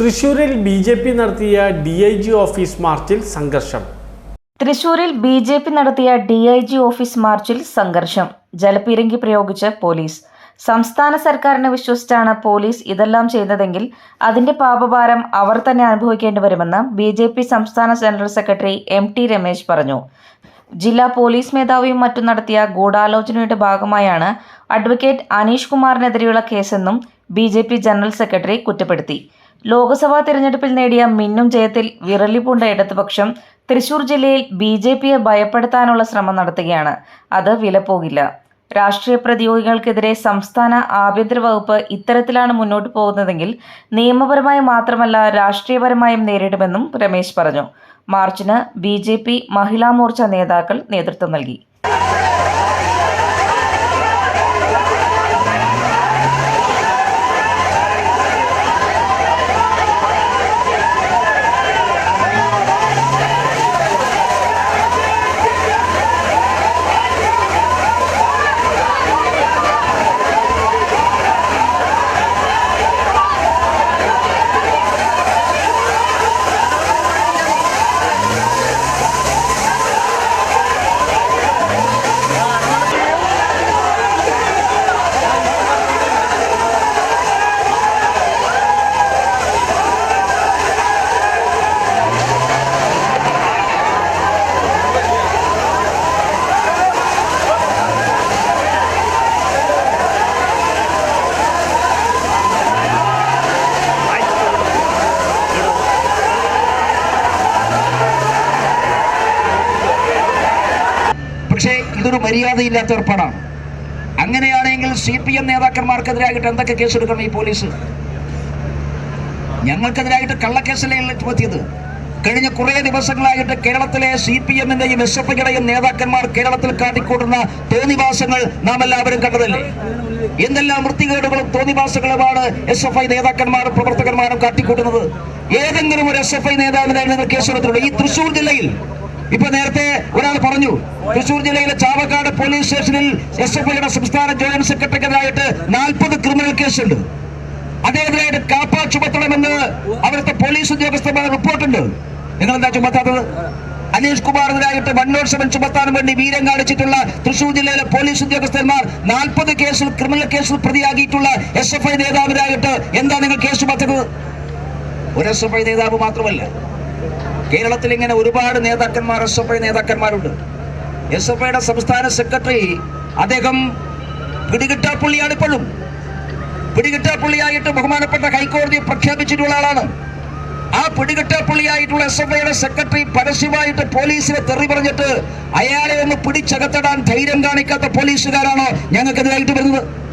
തൃശൂരിൽ B J P നടത്തിയ D I G office മാർച്ചിൽ സംഘർഷം. തൃശൂരിൽ ബി ജെ പി നടത്തിയ ഡി ഐ ജി ഓഫീസ് മാർച്ചിൽ സംഘർഷം. ജലപീരങ്കി പ്രയോഗിച്ച പോലീസ്. സംസ്ഥാന സർക്കാരിനെ വിശ്വസിച്ചാണ് പോലീസ് ഇതെല്ലാം ചെയ്തതെങ്കിൽ അതിന്റെ പാപഭാരം അവർ തന്നെ അനുഭവിക്കേണ്ടി വരുമെന്ന് ബി ജെ പി സംസ്ഥാന general secretary M T Ramesh പറഞ്ഞു. ജില്ലാ പോലീസ് മേധാവിയും മറ്റും നടത്തിയ ഗൂഢാലോചനയുടെ ഭാഗമായാണ് അഡ്വക്കേറ്റ് അനീഷ് കുമാറിനെതിരെയുള്ള കേസെന്നും ബി ജനറൽ സെക്രട്ടറി കുറ്റപ്പെടുത്തി. ലോക്സഭാ തിരഞ്ഞെടുപ്പിൽ നേടിയ മിന്നും ജയത്തിൽ വിറലി പൂണ്ട ഇടതുപക്ഷം തൃശൂർ ജില്ലയിൽ ബി ജെ പിയെ ഭയപ്പെടുത്താനുള്ള ശ്രമം നടത്തുകയാണ്. അത് വിലപ്പോകില്ല. രാഷ്ട്രീയ പ്രതിയോഗികൾക്കെതിരെ സംസ്ഥാന ആഭ്യന്തര വകുപ്പ് ഇത്തരത്തിലാണ് മുന്നോട്ട് പോകുന്നതെങ്കിൽ നിയമപരമായി മാത്രമല്ല രാഷ്ട്രീയപരമായും നേരിടുമെന്നും രമേശ് പറഞ്ഞു. മാർച്ചിന് B J P Mahila Morcha നേതാക്കൾ നേതൃത്വം നൽകി. ഇതൊരു മര്യാദയില്ലാത്ത ഏർപ്പാടാണ് അങ്ങനെയാണെങ്കിൽ സി പി എം നേതാക്കന്മാർക്കെതിരായിട്ട് എന്തൊക്കെ കേസെടുക്കണം ഈ പോലീസ്? ഞങ്ങൾക്കെതിരായിട്ട് കള്ളക്കേസല്ലേ ചുമത്തിയത് കഴിഞ്ഞ കുറേ ദിവസങ്ങളായിട്ട് കേരളത്തിലെ സി പി എമ്മിന്റെയും എസ് എഫ് ഐയുടെയും നേതാക്കന്മാർ കേരളത്തിൽ കാട്ടിക്കൂട്ടുന്ന തോന്നിവാസങ്ങൾ നാം എല്ലാവരും കണ്ടതല്ലേ? എന്തെല്ലാം വൃത്തികേടുകളും തോന്നിവാസങ്ങളുമാണ് എസ് എഫ് ഐ നേതാക്കന്മാരും പ്രവർത്തകന്മാരും കാട്ടിക്കൂട്ടുന്നത്? ഏതെങ്കിലും ഒരു എസ് എഫ് ഐ നേതാവിനായിരുന്നു നിങ്ങൾ കേസെടുത്തിട്ടുണ്ട്? ഈ തൃശൂർ ജില്ലയിൽ ഇപ്പൊ നേരത്തെ ഒരാൾ പറഞ്ഞു തൃശൂർ ജില്ലയിലെ ചാവക്കാട് പോലീസ് സ്റ്റേഷനിൽ എസ് എഫ് ഐയുടെ സംസ്ഥാന ജോയിന്റ് സെക്രട്ടറിക്കെതിരായിട്ട് നാൽപ്പത് ക്രിമിനൽ കേസുണ്ട്. അദ്ദേഹത്തിനായിട്ട് കാപ്പ ചുമത്തണമെന്ന് അവിടുത്തെ പോലീസ് ഉദ്യോഗസ്ഥന്മാർ റിപ്പോർട്ടുണ്ട്. നിങ്ങൾ എന്താ ചുമത്താത്തത്? അനീഷ് കുമാറിനെതിരായിട്ട് വണ്ണോത്സവം ചുമത്താൻ വേണ്ടി വീരം കാണിച്ചിട്ടുള്ള തൃശൂർ ജില്ലയിലെ പോലീസ് ഉദ്യോഗസ്ഥന്മാർ നാൽപ്പത് കേസിൽ ക്രിമിനൽ കേസിൽ പ്രതിയാക്കിയിട്ടുള്ള എസ് എഫ് ഐ നേതാവിനായിട്ട് എന്താ നിങ്ങൾ കേസ് ചുമത്തത്? ഒരു എസ് എഫ് ഐ നേതാവ് മാത്രമല്ല കേരളത്തിൽ ഇങ്ങനെ ഒരുപാട് നേതാക്കന്മാർ എസ് എഫ് ഐ നേതാക്കന്മാരുണ്ട്. എസ് എഫ് ഐയുടെ സംസ്ഥാന സെക്രട്ടറി അദ്ദേഹം പിടികിട്ടാപ്പുള്ളിയാണ് ഇപ്പോഴും. പിടികിട്ടാപ്പുള്ളിയായിട്ട് ബഹുമാനപ്പെട്ട ഹൈക്കോടതി പ്രഖ്യാപിച്ചിട്ടുള്ള ആളാണ്. ആ പിടികിട്ടാപ്പുള്ളിയായിട്ടുള്ള എസ് എഫ് ഐയുടെ സെക്രട്ടറി പരസ്യമായിട്ട് പോലീസിനെ തെറി പറഞ്ഞിട്ട് അയാളെ ഒന്ന് പിടിച്ചകത്തിടാൻ ധൈര്യം കാണിക്കാത്ത പോലീസുകാരാണോ ഞങ്ങൾക്കെതിരായിട്ട് വരുന്നത്.